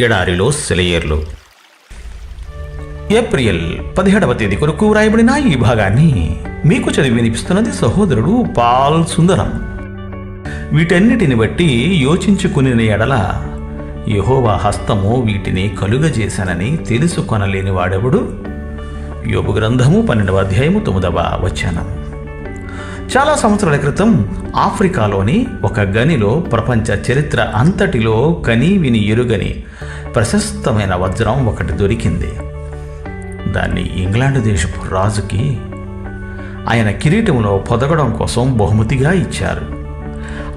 ఎడారిలో సెలయేర్లు. ఏప్రిల్ పదిహేడవ తేదీ కొరకు వ్రాయబడిన ఈ భాగాన్ని మీకు చదివి వినిపిస్తున్నది సహోదరుడు పాల్ సుందరం. వీటన్నిటిని బట్టి యోచించుకుని ఎడల యహోవా హస్తము వీటిని కలుగజేశానని తెలుసుకొనలేని వాడెవడు? యోబు గ్రంథము పన్నెండవ అధ్యాయము తొమ్మిదవ వచనం. చాలా సంవత్సరాల క్రితం ఆఫ్రికాలోని ఒక గనిలో ప్రపంచ చరిత్ర అంతటిలో కనీవిని ఎరుగని ప్రశస్తమైన వజ్రం ఒకటి దొరికింది. దాన్ని ఇంగ్లాండ్ దేశపు రాజుకి ఆయన కిరీటంలో పొదగడం కోసం బహుమతిగా ఇచ్చారు.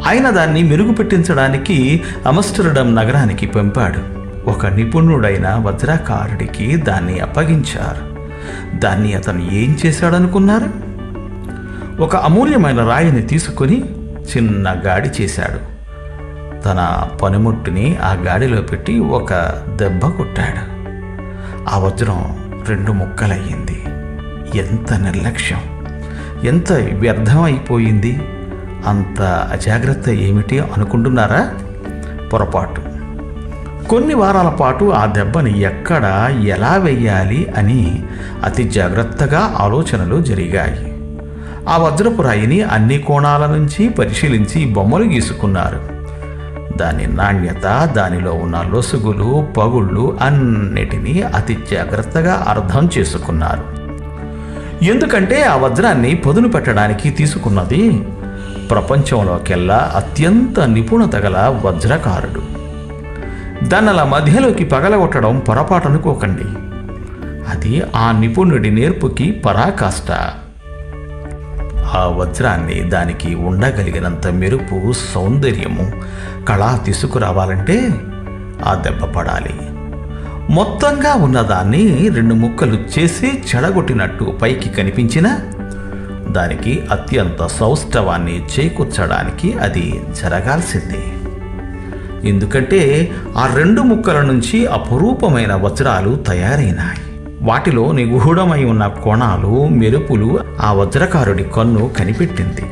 ఆయన దాన్ని మెరుగుపెట్టించడానికి అమస్టర్డమ్ నగరానికి పంపాడు. ఒక నిపుణుడైన వజ్రకారుడికి దాన్ని అప్పగించారు. దాన్ని అతను ఏం చేశాడనుకున్నారు? ఒక అమూల్యమైన రాయిని తీసుకొని చిన్న గాడి చేశాడు. తన పనిముట్టుని ఆ గాడిలో పెట్టి ఒక దెబ్బ కొట్టాడు. ఆ వజ్రం రెండు ముక్కలయ్యింది. ఎంత నిర్లక్ష్యం! ఎంత వ్యర్థం అయిపోయింది అంత అజాగ్రత్త ఏమిటి అనుకుంటున్నారా? పొరపాటు. కొన్ని వారాల పాటు ఆ దెబ్బని ఎక్కడ ఎలా వెయ్యాలి అని అతి జాగ్రత్తగా ఆలోచనలు జరిగాయి. ఆ వజ్రపు రాయిని అన్ని కోణాల నుంచి పరిశీలించి బొమ్మలు గీసుకున్నారు. దాని నాణ్యత దానిలో ఉన్న లొసుగులు పగుళ్ళు అన్నిటినీ అతి జాగ్రత్తగా అర్థం చేసుకున్నారు. ఎందుకంటే ఆ వజ్రాన్ని పదును పెట్టడానికి తీసుకున్నది ప్రపంచంలోకెల్లా అత్యంత నిపుణత గల వజ్రకారుడు. దాన్ని అలా మధ్యలోకి పగలగొట్టడం పొరపాటనుకోకండి. అది ఆ నిపుణుడి నేర్పుకి పరాకాష్ట. ఆ వజ్రాన్ని దానికి ఉండగలిగినంత మెరుపు సౌందర్యము కళ తీసుకురావాలంటే ఆ దెబ్బ పడాలి. మొత్తంగా ఉన్నదాన్ని రెండు ముక్కలు చేసి చెడగొట్టినట్టు పైకి కనిపించిన దానికి అత్యంత సౌష్ఠవాన్ని చేకూర్చడానికి అది జరగాల్సిందే. ఎందుకంటే ఆ రెండు ముక్కల నుంచి అపురూపమైన వజ్రాలు తయారైనాయి. వాటిలో నిగూఢమై ఉన్న కోణాలు మెరుపులు ఆ వజ్రకారుడి కన్ను కనిపెట్టింది.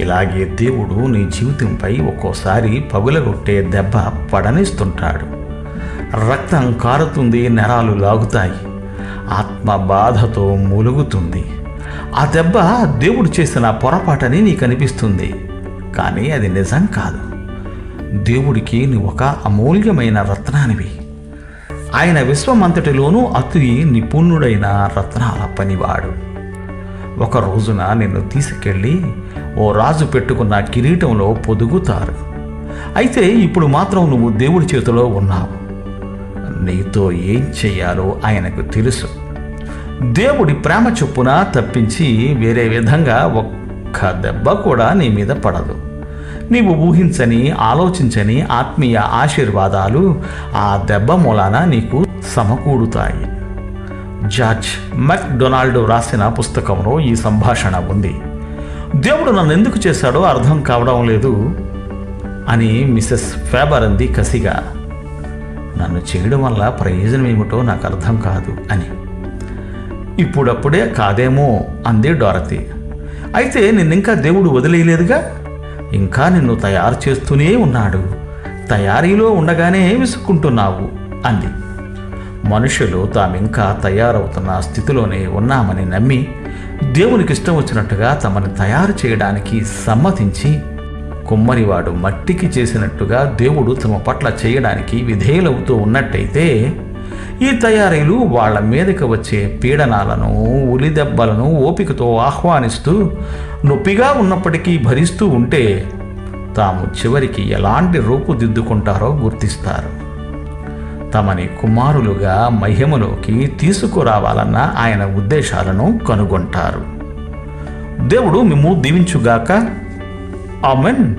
ఇలాగే దేవుడు నీ జీవితంపై ఒక్కోసారి పగులగొట్టే దెబ్బ పడనిస్తుంటాడు. రక్తం కారుతుంది నెరాలు లాగుతాయి. ఆత్మ బాధతో మూలుగుతుంది. ఆ దెబ్బ దేవుడు చేసిన పొరపాటని నీకు అనిపిస్తుంది కానీ అది నిజం కాదు. దేవుడికి నువ్వు ఒక అమూల్యమైన రత్నానివి. ఆయన విశ్వమంతటిలోనూ అతి నిపుణుడైన రత్నాల పనివాడు. ఒక రోజున నిన్ను తీసుకెళ్ళి ఓ రాజు పెట్టుకున్న కిరీటంలో పొదుగుతారు. అయితే ఇప్పుడు మాత్రం నువ్వు దేవుడి చేతిలో ఉన్నావు. నీతో ఏం చెయ్యాలో ఆయనకు తెలుసు. దేవుడి ప్రేమ చొప్పున తప్పించి వేరే విధంగా ఒక్క దెబ్బ కూడా నీ మీద పడదు. నీవు ఊహించని ఆలోచించని ఆత్మీయ ఆశీర్వాదాలు ఆ దెబ్బ మూలాన నీకు సమకూడుతాయి జార్జ్ మెక్ డొనాల్డ్ రాసిన పుస్తకంలో ఈ సంభాషణ ఉంది. దేవుడు నన్ను ఎందుకు చేశాడో అర్థం కావడం లేదు అని మిసెస్ ఫేబర్ అంది కసిగా. నన్ను చేయడం వల్ల ప్రయోజనం ఏమిటో నాకు అర్థం కాదు అని. ఇప్పుడప్పుడే కాదేమో అంది డోరతి. అయితే నిన్నింకా దేవుడు వదిలేయలేదుగా? ఇంకా నిన్ను తయారు చేస్తూనే ఉన్నాడు. తయారీలో ఉండగానే విసుక్కుంటున్నావు అంది. మనుషులు తామింకా తయారవుతున్న స్థితిలోనే ఉన్నామని నమ్మి దేవునికి ఇష్టం వచ్చినట్టుగా తమని తయారు చేయడానికి సమ్మతించి కుమ్మరివాడు మట్టికి చేసినట్టుగా దేవుడు తమ పట్ల చేయడానికి విధేయులవుతూ ఉన్నట్టయితే ఈ తయారీలు వాళ్ళ మీదకి వచ్చే పీడనాలను ఉలిదెబ్బలను ఓపికతో ఆహ్వానిస్తూ నొప్పిగా ఉన్నప్పటికీ భరిస్తూ ఉంటే తాము చివరికి ఎలాంటి రూపుదిద్దుకుంటారో గుర్తిస్తారు. తమని కుమారులుగా మహిమలోకి తీసుకురావాలన్న ఆయన ఉద్దేశాలను కనుగొంటారు. దేవుడు మిమ్ము దీవించుగాక. ఆమెన్.